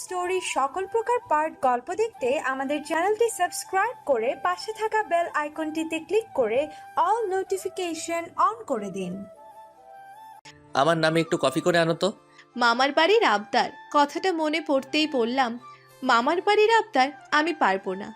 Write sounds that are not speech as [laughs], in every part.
Story সকল প্রকার part গল্প দেখতে আমাদের চ্যানেলটি সাবস্ক্রাইব করে পাশে থাকা বেল আইকনটিতে ক্লিক করে অল নোটিফিকেশন অন করে দিন। আমার নামে একটু কফি করে আনো তো। মামার বাড়ির আবদার কথাটা মনে পড়তেই বললাম মামার বাড়ির আবদার আমি পারব না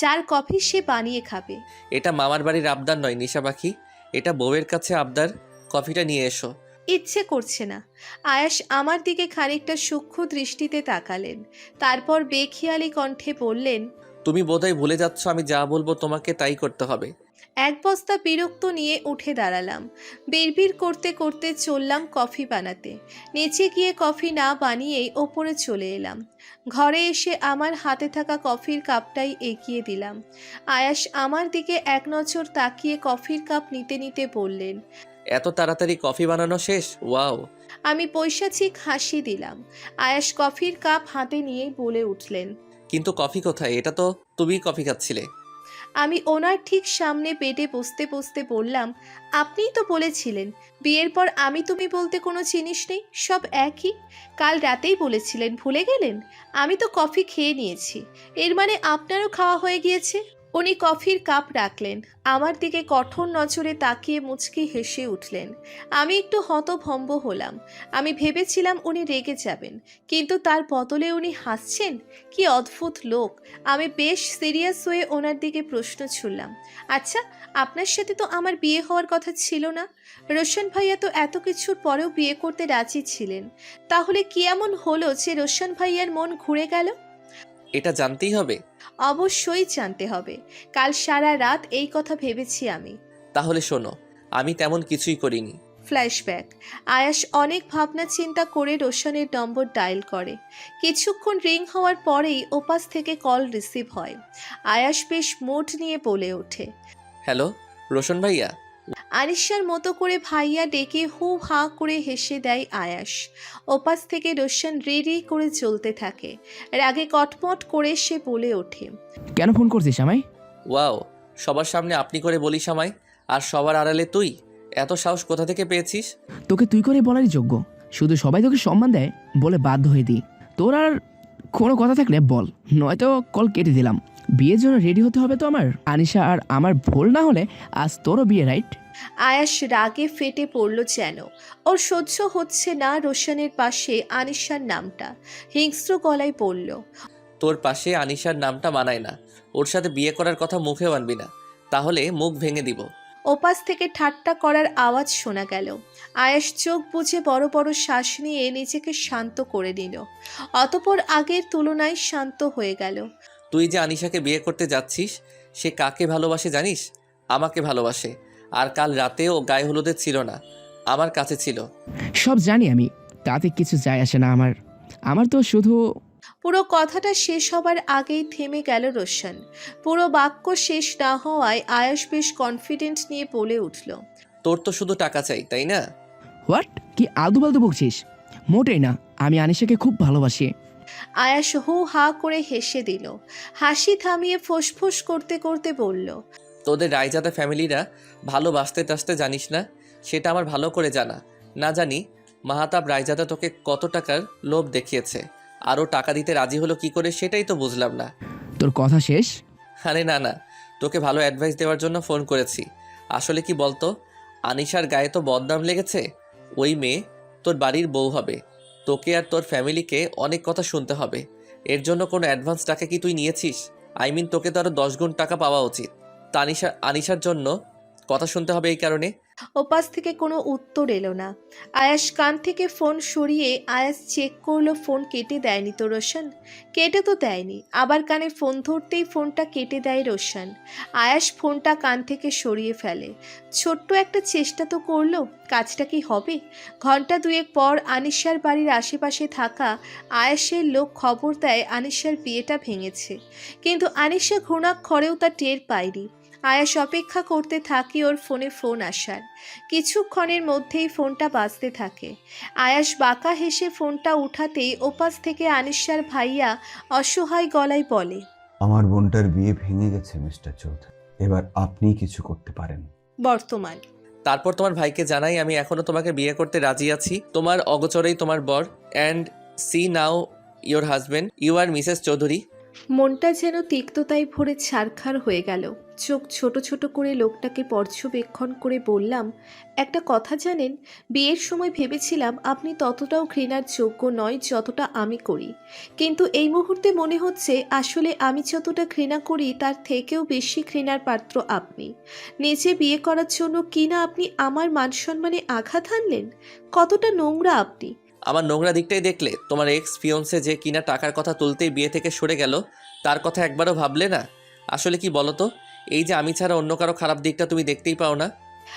চার কফি সে বানিয়ে খাবে। এটা মামার বাড়ির আবদার নয় নিশা পাখি। এটা বউয়ের কাছে আবদার। কফিটা নিয়ে এসো। ইচ্ছে করছে না। আয়াস আমার দিকে খানিকটা সূক্ষ্ম দৃষ্টিতে তাকালেন। তারপর বেখিয়ালি কণ্ঠে বললেন তুমি বোধহয় ভুলে যাচ্ছ আমি যা বলব তোমাকে তাই করতে হবে। এক বস্তা বিরক্ত নিয়ে উঠে দাঁড়ালাম। বিড়বিড় করতে করতে চললাম কফি বানাতে। নিচে গিয়ে কফি না বানিয়েই ওপরে চলে এলাম। ঘরে এসে আমার হাতে থাকা কফির কাপটাই এগিয়ে দিলাম। আয়াস আমার দিকে এক নজর তাকিয়ে কফির কাপ নিতে নিতে বললেন এত তাড়াতাড়ি কফি বানানো শেষ? ওয়াও। আমি পৈশাচিক হাসি দিলাম। আয়াস কফির কাপ হাতে নিয়েই বলে উঠলেন কিন্তু কফি কোথায়? এটা তো তুমি কফি খাচ্ছিলে। আমি ওনার ঠিক সামনে পেটে বসতে বসতে বললাম আপনিই তো বলেছিলেন বিয়ের পর আমি তুমি বলতে কোনো জিনিস নেই সব একই। কাল রাতেই বলেছিলেন ভুলে গেলেন? আমি তো কফি খেয়ে নিয়েছি। এর মানে আপনারও খাওয়া হয়ে গিয়েছে? উনি কফির কাপ রাখলেন, আমার দিকে কঠোর নজরে তাকিয়ে মুচকি হেসে উঠলেন। আমি একটু হতভম্ব হলাম। আমি ভেবেছিলাম উনি রেগে যাবেন, কিন্তু তার বদলে উনি হাসছেন? কি অদ্ভুত লোক। আমি বেশ সিরিয়াস হয়ে ওনার দিকে প্রশ্ন ছুড়লাম আচ্ছা আপনার সাথে তো আমার বিয়ে হওয়ার কথা ছিল না? রোশন ভাইয়া তো এত কিছুর পরেও বিয়ে করতে রাজি ছিলেন। তাহলে কি এমন হলো যে রোশন ভাইয়ার মন ঘুরে গেল? এটা জানতেই হবে। অবশ্যই জানতে হবে। কাল সারা রাত এই কথা ভেবেছি আমি। তাহলে শোনো আমি তেমন কিছুই করিনি। ফ্ল্যাশব্যাক। আয়াস অনেক ভাবনা চিন্তা করে রোশনের নম্বর ডায়াল করে। কিছুক্ষণ রিং হওয়ার পরেই ওপাস থেকে কল রিসিভ হয়। আয়াস বেশ মোট নিয়ে বলে ওঠে। হ্যালো রোশন ভাইয়া? আনিশার মতো করে ভাইয়া ডেকে হু হা করে হেসে দেয় আয়াস। ওপাশ থেকে রোশন রেডি করে চলতে থাকে। রাগে কটমট করে সে বলে ওঠে কেন ফোন করছিস আমায়? ওয়াও সবার সামনে আপনি করে বলিস আমায় আর সবার আড়ালে তুই? এত সাহস কোথা থেকে পেয়েছিস? তোকে তুই করে বলারই যোগ্য। শুধু সবাই তোকে সম্মান দেয় বলে বাধ্য হয়ে দিই। তোর আর কোনো কথা থাকলে বল নয়তো কল কেটে দিলাম। বিয়ের জন্য রেডি হতে হবে তো আমার? আনিশা আর আমার ভুল না হলে আজ তোরও বিয়ে রাইট আয়াস রাগে ফেটে পড়ল যেন। ওর সহ্য হচ্ছে না রোশনের পাশে আনিশার নামটা। হিংস্র গলায় পড়ল তোর পাশে আনিশার নামটা মানায় না। ওর সাথে বিয়ে করার কথা মুখেও আনবি না। তাহলে মুখ ভেঙে দিব। ওপাশ থেকে ঠাট্টা করার আওয়াজ শোনা গেল। আয়াস চোখ বুজে বড় বড় শ্বাস নিয়ে নিজেকে শান্ত করে নিল। অতপর আগের তুলনায় শান্ত হয়ে গেল। তুই যে আনিশাকে বিয়ে করতে যাচ্ছিস সে কাকে ভালোবাসে জানিস? আমাকে ভালোবাসে আর কাল রাতেও গায়ে হলুদের ছিল না আমার কাছে ছিল। সব জানি আমি তাতে কিছু যায় আসে না আমার। আমার তো শুধু পুরো কথাটা শেষ হবার আগেই থেমে গেল রোশন। পুরো বাক্য শেষ না হওয়ায় আয়াস বেশ কনফিডেন্ট নিয়ে বলে উঠল তোর তো শুধু টাকা চাই তাই না? হোয়াট কি ফালতু বকছিস? মোটেই না আমি আনিশাকে খুব ভালোবাসি। আয়াস হু হা করে হেসে দিল। হাসি থামিয়ে ফোঁস করতে করতে বলল তোদের রায়জাদা ফ্যামিলিরা ভালোবাসতে টাসতে জানিস না? সেটা আমার ভালো করে জানা। না জানি মাহাতাব রায়জাদা তোকে কত টাকার লোভ দেখিয়েছে। আরও টাকা দিতে রাজি হলো কি করে সেটাই তো বুঝলাম না। তোর কথা শেষ? আরে না না। তোকে ভালো অ্যাডভাইস দেওয়ার জন্য ফোন করেছি। আসলে কি বলতো? আনিশার গায়ে তো বদনাম লেগেছে। ওই মেয়ে তোর বাড়ির বউ হবে। তোকে আর তোর ফ্যামিলিকে অনেক কথা শুনতে হবে। এর জন্য কোনো অ্যাডভান্স টাকা কি তুই নিয়েছিস? আই মিন তোকে তো আরও দশ গুণ টাকা পাওয়া উচিত। তা আনিশা আনিশার জন্য কথা শুনতে হবে এই কারণে। ওপাশ থেকে কোনো উত্তর এলো না। আয়াস কান থেকে ফোন সরিয়ে আয়াস চেক করল, ফোন কেটে দেয়নি তো রোশন? কেটে তো দেয়নি, আবার কানে ফোন ধরতেই ফোনটা কেটে দেয় রোশন। আয়াস ফোনটা কান থেকে সরিয়ে ফেলে। ছোট্ট একটা চেষ্টা তো করল, কাজটা কি হবে? ঘণ্টা দুয়েক পর আনিশার বাড়ির আশেপাশে থাকা আয়াসের লোক খবর দেয় আনিশার বিয়েটা ভেঙেছে। কিন্তু আনিশা ঘৃণাক্ষরেও তা টের পায়নি। আয়াস অপেক্ষা করতে থাকি ওর ফোনে ফোন আসার। কিছুক্ষণের মধ্যেই ফোনটা বাজতে থাকে। আয়াস বাঁকা হেসে ফোনটা উঠাতেই ওপাশ থেকে আনিশার ভাইয়া অসহায় গলায় বলে আমার বোনটার বিয়ে ভেঙে গেছে মিস্টার চৌধুরী। এবার আপনি কিছু করতে পারেন। বর্তমান। তারপর তোমার ভাইকে জানাই আমি এখনও তোমাকে বিয়ে করতে রাজি আছি। তোমার অগোচরেই তোমার বর and see now your husband you are Mrs Chowdhury. মনটা যেন তিক্ততায় ভরে ছারখার হয়ে গেল। চোখ ছোট ছোট করে লোকটাকে পর্যবেক্ষণ করে বললাম, একটা কথা জানেন, বিয়ের সময় ভেবেছিলাম আপনি ততটাও ঘৃণার যোগ্য নয় যতটা আমি করি। কিন্তু এই মুহূর্তে মনে হচ্ছে আসলে আমি যতটা ঘৃণা করি তার থেকেও বেশি ঘৃণার পাত্র আপনি। নিজে বিয়ে করার জন্য কিনা আপনি আমার মান সম্মানে আঘাত আনলেন কতটা নোংরা আপনি! আমার নোংরা দিকটাই দেখলে, তোমার এক্স ফিয়ন্সে যে কিনা টাকার কথা তুলতেই বিয়ে থেকে সরে গেল, তার কথা একবারও ভাবলে না? আসলে কি বলো তো এই যে আমি ছাড়া অন্য কারও খারাপ দিকটা তুমি দেখতেই পাও না।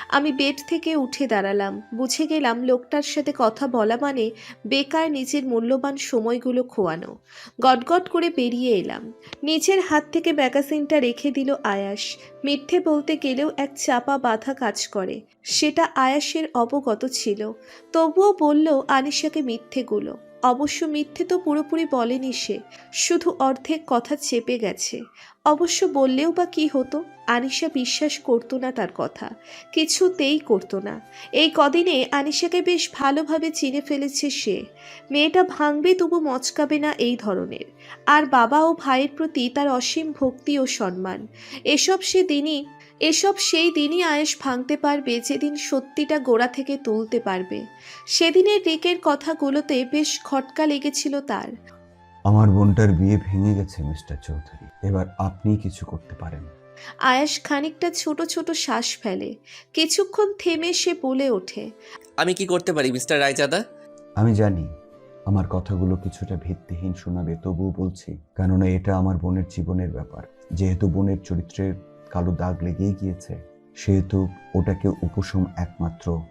আমি বেড থেকে উঠে দাঁড়ালাম। বুঝে গেলাম লোকটার সাথে কথা বলা মানে বেকার নিজের মূল্যবান সময়গুলো খোয়ানো। গটগট করে বেরিয়ে এলাম। নিজের হাত থেকে ম্যাগাজিনটা রেখে দিল আয়াস মিথ্যে বলতে গেলেও এক চাপা বাধা কাজ করে। সেটা আয়াসের অবগত ছিল। তবুও বলল, আনিশাকে মিথ্যেগুলো অবশ্য মিথ্যে তো পুরোপুরি বলেনি সে। শুধু অর্ধেক কথা চেপে গেছে। অবশ্য বললেও বা কি হতো, আনিশা বিশ্বাস করতো না তার কথা, কিছুতেই করতো না। এই কদিনে আনিশাকে বেশ ভালোভাবে চিনে ফেলেছে সে। মেয়েটা ভাঙবে তবু মচকাবে না এই ধরনের। আর বাবা ও ভাইয়ের প্রতি তার অসীম ভক্তি ও সম্মান। এসব সে দিনই, এসব সেই দিনই আয়েস ভাঙতে পারবে যেদিন সত্যিটা গোড়া থেকে তুলতে পারবে। সেদিনের রিকের কথাগুলোতে বেশ খটকা লেগেছিল তার। আমার বোনটার বিয়ে ভেঙে গেছে মিস্টার চৌধুরী। এবার আপনি কিছু করতে পারেন। আয়াস খানিকটা ছোট ছোট শ্বাস ফেলে। কিছুক্ষণ থেমে সে বলে ওঠে আমি কি করতে পারি মিস্টার রায়জাদা? আমি জানি আমার কথাগুলো কিছুটা ভিত্তিহীন শোনাবে তবুও বলছি কেননা এটা আমার বোনের জীবনের ব্যাপার। যেহেতু বোনের চরিত্রের কালো দাগ লেগেই গিয়েছে সেহেতু ওটাকে উপশম একমাত্র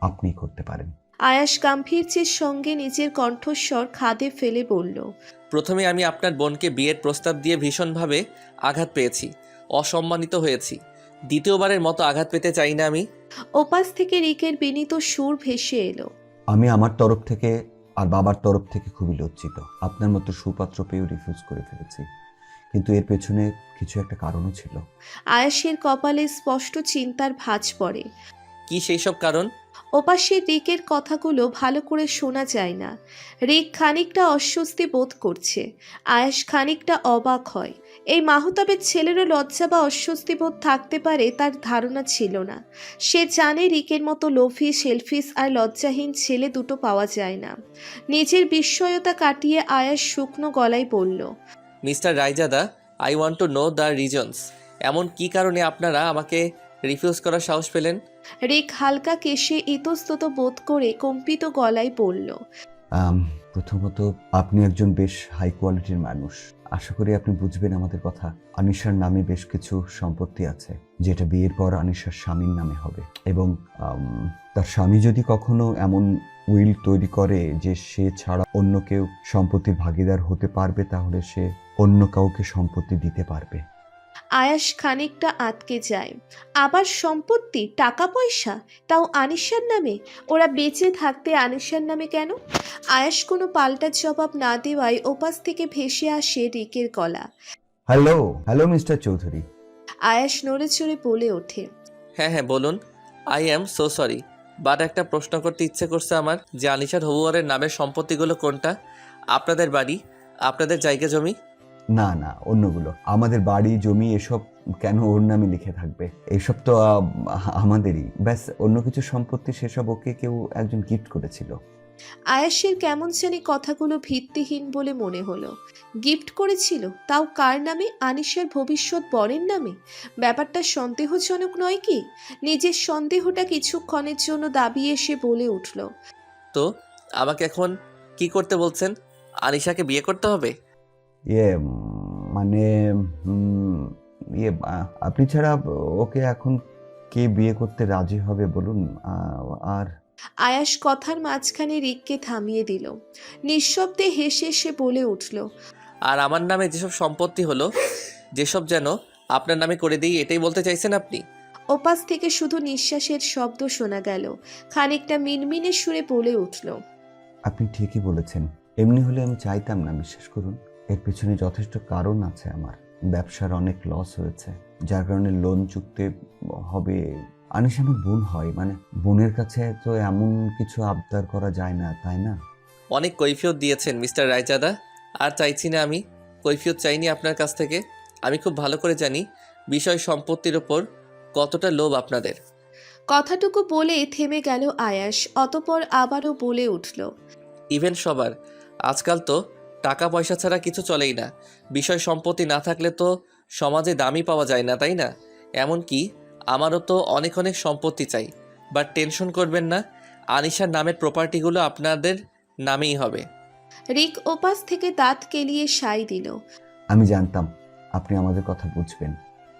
আপনি করতে পারেন। আয়াস গাম্ভীর্যের সঙ্গে নিজের কণ্ঠস্বর খাদে ফেলে বলল প্রথমে আমি আপনার বোনকে বিয়ের প্রস্তাব দিয়ে ভীষণভাবে আঘাত পেয়েছি অসম্মানিত হয়েছি। দ্বিতীয়বারের মতো আঘাত পেতে চাই না আমি। ওপাশ থেকে রিকের বিনীত সুর ভেসে এলো। আমি আমার তরফ থেকে আর বাবার তরফ থেকে খুবই লজ্জিত। আপনার মতো সুপাত্র পেয়েও রিফিউজ করে ফেলেছি। কিন্তু এর পেছনে কিছু একটা কারণও ছিল। আয়াসের কপালে স্পষ্ট চিন্তার ভাঁজ পড়ে। কি সেই সব কারণ? ওপাশের রিকের কথাগুলো ভালো করে শোনা যায় না। রিক খানিকটা অস্বস্তি বোধ করছে। আয়াস খানিকটা অবাক হয়। এই মাহতাবের ছেলেরও লজ্জা বা অস্বস্তি বোধ থাকতে পারে তার ধারণা ছিল না। সে জানে রিকের মতো লোভি সেলফিস আর লজ্জাহীন ছেলে দুটো পাওয়া যায় না। নিজের বিস্ময়তা কাটিয়ে আয়াস শুকনো গলায় বলল, Mister Raizada, I want to know the reasons. এমন কি কারণে আপনারা আমাকে রিফিউজ করার সাহস পেলেন? রিক হালকা কেশে ইতস্তত বোধ করে কম্পিত গলায় বলল প্রথমত আপনি একজন বেশ হাই কোয়ালিটির মানুষ। আশা করি আপনি বুঝবেন আমাদের কথা। আনিশার নামে বেশ কিছু সম্পত্তি আছে, যেটা বিয়ের পর আনিশার স্বামীর নামে হবে। এবং তার স্বামী যদি কখনো এমন উইল তৈরি করে যে সে ছাড়া অন্য কেউ সম্পত্তির ভাগিদার হতে পারবে, তাহলে সে অন্য কাউকে সম্পত্তি দিতে পারবে। আয়াস খানিকটা আটকে যায়। আবার সম্পত্তি টাকা পয়সা? তাও আনিশার নামে? ওরা বেঁচে থাকতে আনিশার নামে কেন? আয়াস কোনো পাল্টা জবাব না দেওয়ায় ওপাশ থেকে ভেসে আসে রিকের গলা। Hello hello Mister Chowdhury. Ayas নড়ে চড়ে বলে ওঠে। হ্যাঁ হ্যাঁ বলুন। I am so sorry but একটা প্রশ্ন করতে ইচ্ছে করছে আমার যে আনিশার হবুয়ারের নামের সম্পত্তিগুলো কোনটা? আপনাদের বাড়ি আপনাদের জায়গা জমি? না না অন্যগুলো। আমাদের বাড়ি জমি এসব কেন ওর নামে লিখে থাকবে? এইসব তো আমাদেরই। ব্যাস অন্য কিছু সম্পত্তি সেসব ওকে কেউ একজন গিফট করেছিল। আয়াসের কেমন জানি কথাগুলো ভিত্তিহীন বলে মনে হলো। গিফট করেছিল? তাও কার নামে? আনিশার ভবিষ্যৎ বরের নামে? ব্যাপারটা সন্দেহজনক নয় কি? নিজের সন্দেহটা কিছুক্ষণের জন্য দাবিয়ে এসে বলে উঠল। তো আমাকে এখন কি করতে বলছেন? আনিশাকে বিয়ে করতে হবে? ইয়ে মানে ইয়ে আপনি ছাড়া ওকে এখন কে বিয়ে করতে রাজি হবে বলুন? আর? আয়াস কথার মাঝখানে রিককে থামিয়ে দিল। নিঃশব্দে হেসে সে বলে উঠল আর আমার নামে যেসব সম্পত্তি হলো যেসব যেন আপনার নামে করে দিই এটাই বলতে চাইছেন আপনি? ওপাশ থেকে শুধু নিঃশ্বাসের শব্দ শোনা গেল। খানিকটা মিনমিনে সুরে বলে উঠল আপনি ঠিকই বলেছেন। এমনি হলে আমি চাইতাম না বিশ্বাস করুন। এর পেছনে যথেষ্ট কারণ আছে আমার। ব্যবসার অনেক লস হয়েছে যার কারণে লোন চুক্তি হবে আনিস আমার বোন হয় মানে বোনের কাছে তো এমন কিছু আবদার করা যায় না তাই না? অনেক কৈফিয়ত দিয়েছেন মিস্টার রায়জাদা আর চাইছি না আমি কৈফিয়ত চাইনি আপনার কাছ থেকে। আমি খুব ভালো করে জানি বিষয় সম্পত্তির ওপর কতটা লোভ আপনাদের। কথাটুকু বলে থেমে গেল আয়াস অতপর আবারও বলে উঠল ইভেন সবার আজকাল তো টাকা পয়সা ছাড়া কিছু চলেই না। বিষয় সম্পত্তি না থাকলে তো সমাজে দামই পাওয়া যায় না তাই না? এমনকি আমারও তো অনেক অনেক সম্পত্তি চাই। বাট টেনশন করবেন না আনিশার নামের প্রপার্টিগুলো আপনাদের নামেই হবে। রিক ওপাশ থেকে দাঁত কেলিয়ে সাই দিল। আমি জানতাম আপনি আমাদের কথা বুঝবেন।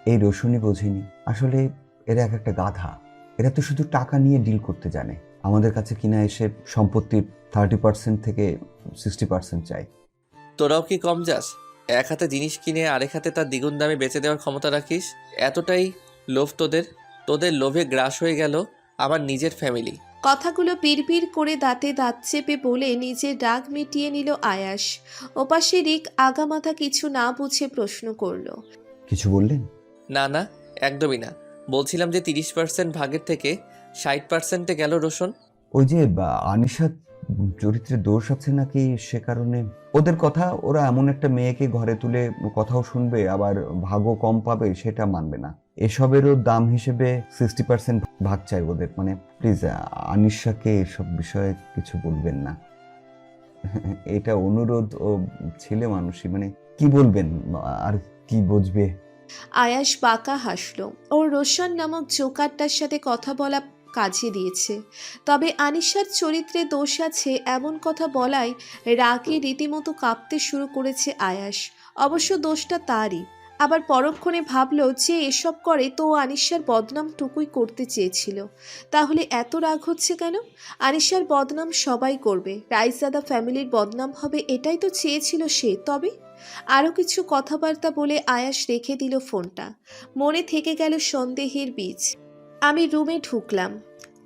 এই রোশনই বোঝেনি। আসলে এরা এক একটা গাধা। এরা তো শুধু টাকা নিয়ে ডিল করতে জানে। আমাদের কাছে কিনা এসে সম্পত্তির থার্টি পার্সেন্ট থেকে সিক্সটি পার্সেন্ট চাই। তোরাও কি কম যাস? এক হাতে জিনিস কিনে আরেক হাতে তার দ্বিগুণ দামে বেচে দেওয়ার ক্ষমতা রাখিস? এতটাই লোভ তোদের? তোদের লোভে গ্রাস হয়ে গেল আমার নিজের ফ্যামিলি কথাগুলো বিড়বিড় করে দাঁতে দাঁত চেপে বলে নিজের রাগ মিটিয়ে নিল আয়াস। ওপাশে রিক আগামাথা কিছু না বুঝে প্রশ্ন করল। কিছু বললেন? না না একদমই না। বলছিলাম যে তিরিশ পার্সেন্ট ভাগের থেকে ষাট পার্সেন্টে গেল রোশন ওই যে বা, আনিশার চরিত্রে দোষ আছে নাকি সে কারণে? ওদের কথা, ওরা এমন একটা মেয়েকে ঘরে তুলে কথাও শুনবে, আবার ভাগও কম পাবে, সেটা মানবে না। এসবেরও দাম হিসেবে সিক্সটি পার্সেন্ট ভাগ চাই ওদের। মানে প্লিজ আনিশাকে এসব বিষয়ে কিছু বলবেন না। [laughs] এটা অনুরোধ ও ছেলে মানুষই মানে কি বলবেন? আর কি বুঝবে? আয়াস বাঁকা হাসলো। ওর রোশন নামক জোকারটার সাথে কথা বলা কাজে দিয়েছে। তবে আনিশার চরিত্রে দোষ আছে এমন কথা বলায় রাগে রীতিমতো কাঁপতে শুরু করেছে আয়াস। অবশ্য দোষটা তারই। আবার পরক্ষণে ভাবল যে এসব করে তো আনিশার বদনাম টুকুই করতে চেয়েছিল। তাহলে এত রাগ হচ্ছে কেন? আনিশার বদনাম সবাই করবে। রাইজাদা ফ্যামিলির বদনাম হবে এটাই তো চেয়েছিল সে, তবে? আরও কিছু কথাবার্তা বলে আয়াস রেখে দিল ফোনটা। মনে থেকে গেল সন্দেহের বীজ। আমি রুমে ঢুকলাম।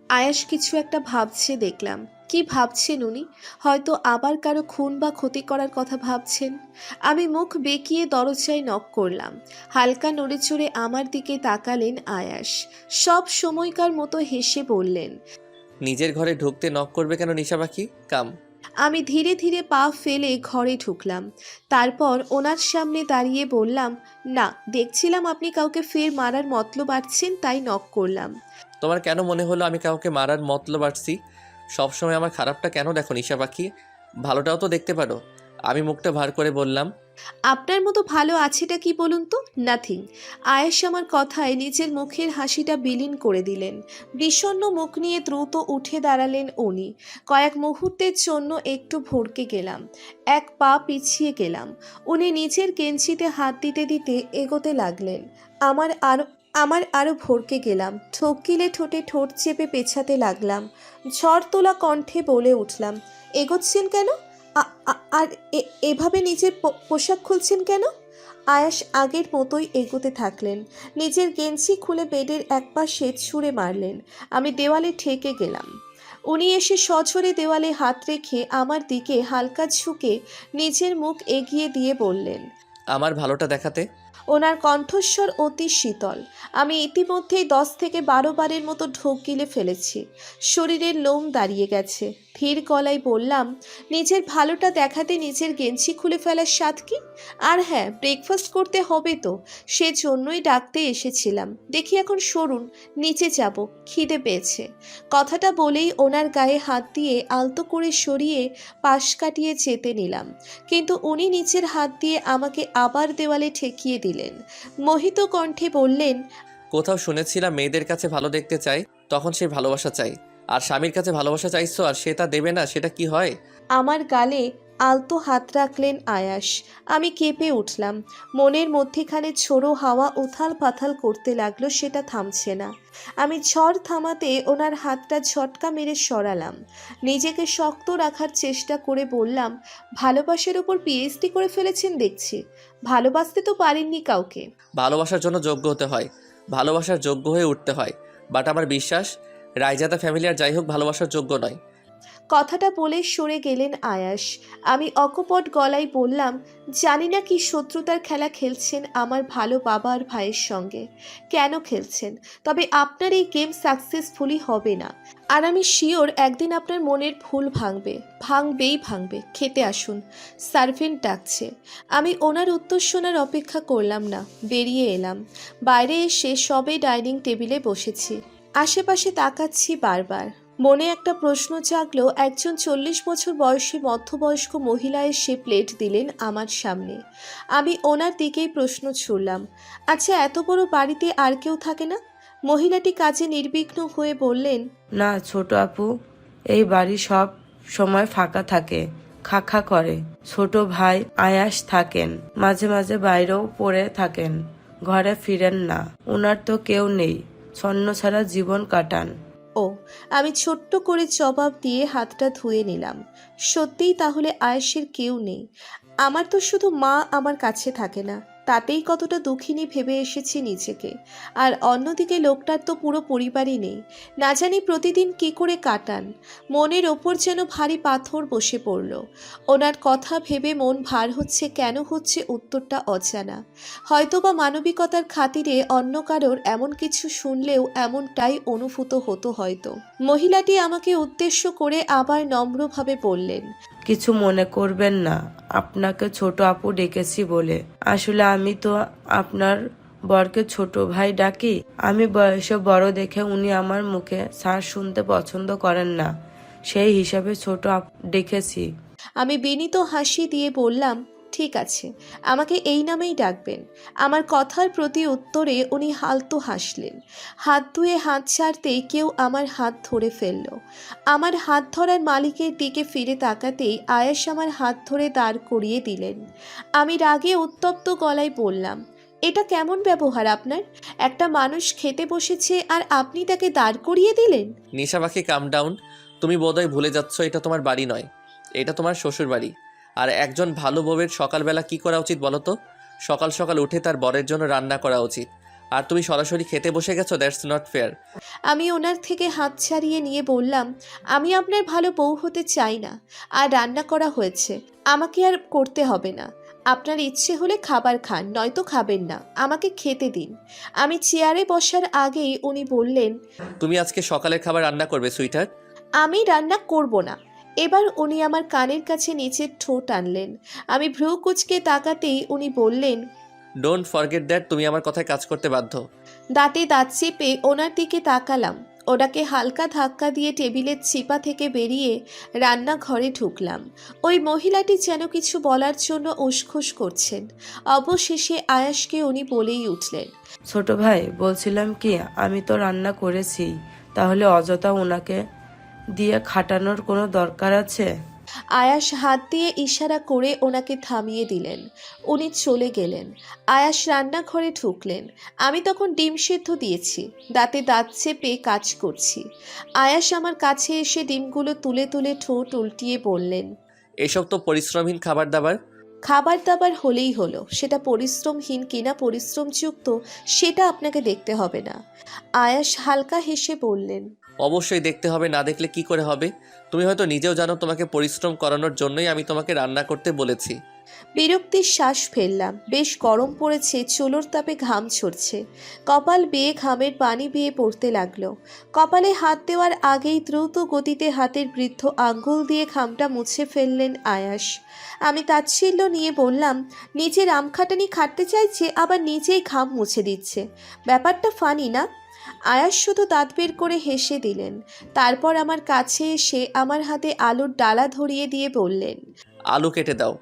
আয়াস কিছু একটা ভাবছে, দেখলাম। কি ভাবছেন উনি? হয়তো আবার কারও খুন বা ক্ষতি করার কথা ভাবছেন। আমি মুখ বেঁকিয়ে দরজায় নক করলাম। হালকা নড়ে চড়ে আমার দিকে তাকালেন আয়াস। সব সময়কার মতো হেসে বললেন, নিজের ঘরে ঢুকতে নক করবে কেন নিশা পাখি? কাম। আমি ধীরে ধীরে পা ফেলে ঘরে ঢুকলাম। তারপর ওনার সামনে দাঁড়িয়ে বললাম, না, দেখছিলাম আপনি কাউকে ফের মারার মতলব বাড়ছেন তাই নক করলাম। তোমার কেন মনে হলো আমি কাউকে মারার মতলব আসছি সবসময় আমার খারাপটা কেন দেখো নিশা পাখি? ভালোটাও তো দেখতে পারো। আমি মুখটা ভার করে বললাম আপনার মতো ভালো আছেটা কি বলুন তো? নাথিং আয়েশ আমার কথায় নিজের মুখের হাসিটা বিলীন করে দিলেন। বিষণ্ণ মুখ নিয়ে দ্রুত উঠে দাঁড়ালেন উনি। কয়েক মুহূর্তের জন্য একটু ভরকে গেলাম। এক পা পিছিয়ে গেলাম। উনি নিজের কেঞ্চিতে হাত দিতে দিতে এগোতে লাগলেন। আমার আরও আমার আরও ভরকে গেলাম। ঠোক গিলে ঠোঁটে ঠোঁট চেপে পেছাতে লাগলাম। ঝড় তোলা কণ্ঠে বলে উঠলাম, এগোচ্ছেন কেন? আর এভাবে নিজের পোশাক খুলছেন কেন? আয়াস আগের মতোই এগোতে থাকলেন। নিজের গেঞ্জি খুলে বেডের এক পাশে ছুঁড়ে মারলেন। আমি দেওয়ালে ঠেকে গেলাম। উনি এসে সজোরে দেওয়ালে হাত রেখে আমার দিকে হালকা ঝুঁকে নিজের মুখ এগিয়ে দিয়ে বললেন আমার ভালোটা দেখাতে। ওনার কণ্ঠস্বর অতি শীতল। আমি ইতিমধ্যেই দশ থেকে বারো বারের মতো ঢোক গিলে ফেলেছি। শরীরের লোম দাঁড়িয়ে গেছে। ধীর গলায় বললাম, নিজের ভালোটা দেখাতে নিজের গেঞ্জি খুলে ফেলার স্বাদ কি? আর হ্যাঁ ব্রেকফাস্ট করতে হবে তো, সেজন্যই ডাকতে এসেছিলাম। দেখি এখন সরুন, নিচে যাব, খিদে পেয়েছে। কথাটা বলেই ওনার গায়ে হাত দিয়ে আলতো করে সরিয়ে পাশ কাটিয়ে যেতে নিলাম। কিন্তু উনি নিচের হাত দিয়ে আমাকে আবার দেওয়ালে ঠেকিয়ে দিলেন। মোহিত কণ্ঠে বললেন, কোথাও শুনেছিলাম মেয়েদের কাছে ভালো দেখতে চাই, তখন সে ভালোবাসা চাই। আর স্বামীর কাছে ভালোবাসা চাইছো আর সে তা দেবে না সেটা কি হয়? আমার গালে আলতো হাত রাখলেন আয়াস। আমি কেঁপে উঠলাম। মনের মধ্যেখানে ছোড়ো হাওয়া উথাল পাথাল করতে লাগল সেটা থামছে না। আমি ঝড় থামাতে ওনার হাতটা ঝটকা মেরে সরালাম। নিজেকে শক্ত রাখার চেষ্টা করে বললাম ভালোবাসার উপর পিএইচডি করে ফেলেছেন দেখছি। ভালোবাসতে তো পারেননি কাউকে। ভালোবাসার জন্য যোগ্য হতে হয়। ভালোবাসার যোগ্য হয়ে উঠতে হয়। বাট আমার বিশ্বাস রায়জাদা ফ্যামিলি আর যাই হোক ভালোবাসার যোগ্য নয়। কথাটা বলে সরে গেলেন আয়াস। আমি অকপট গলায় বললাম, জানি না কি শত্রুতার খেলা খেলছেন আমার ভালো বাবা আর ভাইয়ের সঙ্গে। কেন খেলছেন? তবে আপনার এই গেম সাকসেসফুলি হবে না। আর আমি শিওর একদিন আপনার মনের ভুল ভাঙবে। ভাঙবেই ভাঙবে। খেতে আসুন। সার্ভেন্ট ডাকছে। আমি ওনার উত্তর শোনার অপেক্ষা করলাম না। বেরিয়ে এলাম। বাইরে এসে সবে ডাইনিং টেবিলে বসেছি। আশেপাশে তাকাচ্ছি বারবার। মনে একটা প্রশ্ন জাগলো, একজন চল্লিশ বছর বয়সী মধ্যবয়স্ক মহিলা এসে প্লেট দিলেন আমার সামনে। আমি ওনার দিকেই প্রশ্ন ছুড়লাম আচ্ছা এত বড় বাড়িতে আর কেউ থাকে না? মহিলাটি কাজে নির্বিঘ্ন হয়ে বললেন, না, ছোট আপু, এই বাড়ি সব সময় ফাঁকা থাকে, খাখা করে। ছোট ভাই আয়াস থাকেন, মাঝে মাঝে বাইরেও পড়ে থাকেন, ঘরে ফিরেন না। ওনার তো কেউ নেই। ছন্ন ছাড়া জীবন কাটান। ও, আমি ছোট্ট করে জবাব দিয়ে হাতটা ধুয়ে নিলাম। সত্যিই তাহলে আয়েসের কেউ নেই। আমার তো শুধু মা আমার কাছে থাকে না। তাতেই কতটা দুঃখিনী ভেবে এসেছি নিজেকে। আর অন্যদিকে লোকটার তো পুরো পরিবারই নেই। না জানি প্রতিদিন কি করে কাটান। মনের ওপর যেন ভারী পাথর বসে পড়ল। ওনার কথা ভেবে মন ভার হচ্ছে কেন হচ্ছে উত্তরটা অজানা। হয়তোবা মানবিকতার খাতিরে অন্য কারোর এমন কিছু শুনলেও এমনটাই অনুভূত হতো হয়তো। মহিলাটি আমাকে উদ্দেশ্য করে আবার নম্রভাবে বললেন কিছু মনে করবেন না। আপনাকে ছোট আপু ডেকেছি বলে। আসলে আমি তো আপনার বরকে ছোট ভাই ডাকি। আমি বয়সে বড় দেখে উনি আমার মুখে সার শুনতে পছন্দ করেন না। সেই হিসাবে ছোট আপু ডেকেছি। আমি বিনীত হাসি দিয়ে বললাম ঠিক আছে, আমাকে এই নামেই ডাকবেন। আমার কথার প্রতি উত্তরে উনি হালতো হাসলেন। হাত ধুয়ে হাত ছাড়তেই কেউ আমার হাত ধরে ফেলল। আমার হাত ধরার মালিকের দিকে ফিরে তাকাতেই আয়াস আমার হাত ধরে দাঁড় করিয়ে দিলেন। আমি রাগে উত্তপ্ত গলায় বললাম, এটা কেমন ব্যবহার আপনার? একটা মানুষ খেতে বসেছে আর আপনি তাকে দাঁড় করিয়ে দিলেন? নিশা পাখি কাম ডাউন তুমি বোধহয় ভুলে যাচ্ছ, এটা তোমার বাড়ি নয়। এটা তোমার শ্বশুর বাড়ি আর একজন ভালো বউয়ের সকালবেলা কি করা উচিত বলো তো? সকাল সকাল উঠে তার বরের জন্য রান্না করা উচিত। আর তুমি সরাসরি খেতে বসে গেছো দ্যাটস নট ফেয়ার আমি ওনার থেকে হাত ছাড়িয়ে নিয়ে বললাম আমি আপনার ভালো বউ হতে চাই না। আর রান্না করা হয়েছে। আমাকে আর করতে হবে না। আপনার ইচ্ছে হলে খাবার খান নয়তো খাবেন না। আমাকে খেতে দিন। আমি চেয়ারে বসার আগেই উনি বললেন তুমি আজকে সকালের খাবার রান্না করবে সুইটার আমি রান্না করব না। এবার উনি আমার কানের কাছে নিচের ঠোঁট আনলেন। আমি ভ্রু কুচকে তাকাতেই উনি বললেন ডোন্ট ফরগেট দ্যাট তুমি আমার কথায় কাজ করতে বাধ্য। দাঁতে দাঁত চেপে ওনার দিকে তাকালাম। ওনাকে হালকা ধাক্কা দিয়ে টেবিলের চিপা থেকে বেরিয়ে রান্নাঘরে ঢুকলাম। ওই মহিলাটি যেন কিছু বলার জন্য উসখুস করছেন। অবশেষে আয়াসকে উনি বলেই উঠলেন ছোট ভাই বলছিলাম কি আমি তো রান্না করেছি তাহলে অযথা ওনাকে দিয়ে খাটানোর কোনো দরকার আছে? আয়াস হাত দিয়ে ইশারা করে ওনাকে থামিয়ে দিলেন। উনি চলে গেলেন। আয়াস রান্নাঘরে ঢুকলেন। আমি তখন ডিম সেদ্ধ দিয়েছি। দাঁতে দাঁত চেপে কাজ করছি। আয়াস আমার কাছে এসে ডিমগুলো তুলে তুলে ঠোঁট উল্টিয়ে বললেন এসব তো পরিশ্রমহীন খাবার দাবার খাবার দাবার হলেই হলো। সেটা পরিশ্রমহীন কিনা পরিশ্রমযুক্ত সেটা আপনাকে দেখতে হবে না। আয়াস হালকা হেসে বললেন অবশ্যই দেখতে হবে, না দেখলে কি করে হবে? তুমি হয়তো নিজেও জানো তোমাকে পরিশ্রম করানোর জন্যই আমি তোমাকে রান্না করতে বলেছি। বিরক্তির শ্বাস ফেললাম। বেশ গরম পড়েছে, চুলোর তাপে ঘাম ঝরছে। কপাল বেয়ে ঘামের পানি বেয়ে পড়তে লাগল। কপালে হাত দেওয়ার আগেই দ্রুত গতিতে হাতের বৃদ্ধ আঙ্গুল দিয়ে ঘামটা মুছে ফেললেন আয়াস। আমি তাচ্ছিল্য নিয়ে বললাম, নিজের আমখাটানি খাটতে চাইছে, আবার নিজেই ঘাম মুছে দিচ্ছে। ব্যাপারটা ফানি না? আয়াস শুধু দাঁত বের করে হেসে দিলেন। তারপর আমার কাছে এসে আমার হাতে আলুর ডালা ধরিয়ে দিয়ে বললেন, আলু কেটে দাও।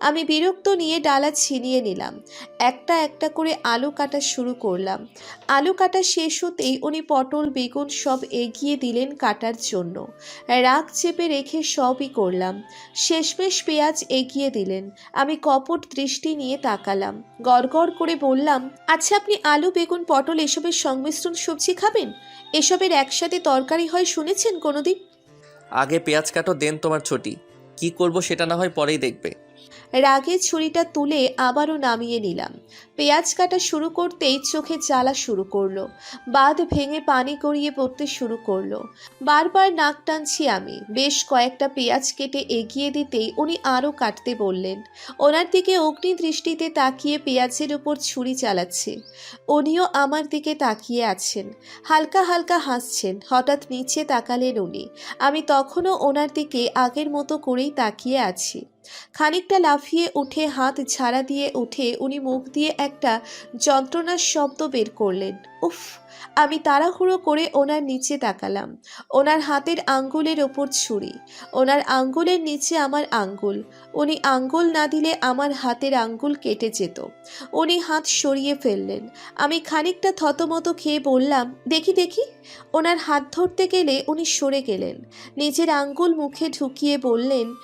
আমি বিরক্ত নিয়ে ডালা ছিনিয়ে নিলাম। একটা একটা করে আলু কাটা শুরু করলাম। আলু কাটা শেষ হতেই উনি পটল, বেগুন সব এগিয়ে দিলেন কাটার জন্য। রাগ চেপে রেখে সবই করলাম। শেষমেশ পেঁয়াজ এগিয়ে দিলেন। আমি কপট দৃষ্টি নিয়ে তাকালাম। গড়গড় করে বললাম আচ্ছা আপনি আলু, বেগুন, পটল এসবের সংমিশ্রণ সবজি খাবেন? এসবের একসাথে তরকারি হয় শুনেছেন কোনোদিন? আগে পেঁয়াজ কাটো, দেন তোমার ছুটি। কি করব সেটা না হয় পরেই দেখবে। রাগে ছুরিটা তুলে আবারও নামিয়ে নিলাম। পেঁয়াজ কাটা শুরু করতেই চোখে জ্বালা শুরু করল। বাঁধ ভেঙে পানি গড়িয়ে পড়তে শুরু করল। বারবার নাক টানছি আমি। বেশ কয়েকটা পেঁয়াজ কেটে এগিয়ে দিতেই উনি আরও কাটতে বললেন, ওনার দিকে অগ্নি দৃষ্টিতে তাকিয়ে পেঁয়াজের উপর ছুরি চালাচ্ছে। উনিও আমার দিকে তাকিয়ে আছেন। হালকা হালকা হাসছেন। হঠাৎ নিচে তাকালেন উনি। আমি তখনও ওনার দিকে আগের মতো করেই তাকিয়ে আছি। খানিকটা লাফিয়ে উঠে হাত ঝাড়া দিয়ে উঠে উনি মুখ দিয়ে একটা যন্ত্রণার শব্দ বের করলেন। উফ, আমি তাড়াহুড়ো করে ওনার নিচে তাকালাম। ওনার হাতের আঙ্গুলের ওপর ছুরি। ওনার আঙ্গুলের নিচে আমার আঙ্গুল। উনি আঙ্গুল না দিলে আমার হাতের আঙ্গুল কেটে যেত। উনি হাত সরিয়ে ফেললেন। আমি খানিকটা থতমত খেয়ে বললাম, দেখি দেখি। ওনার হাত ধরতে গেলে উনি সরে গেলেন। নিজের আঙ্গুল মুখে ঢুকিয়ে বললেন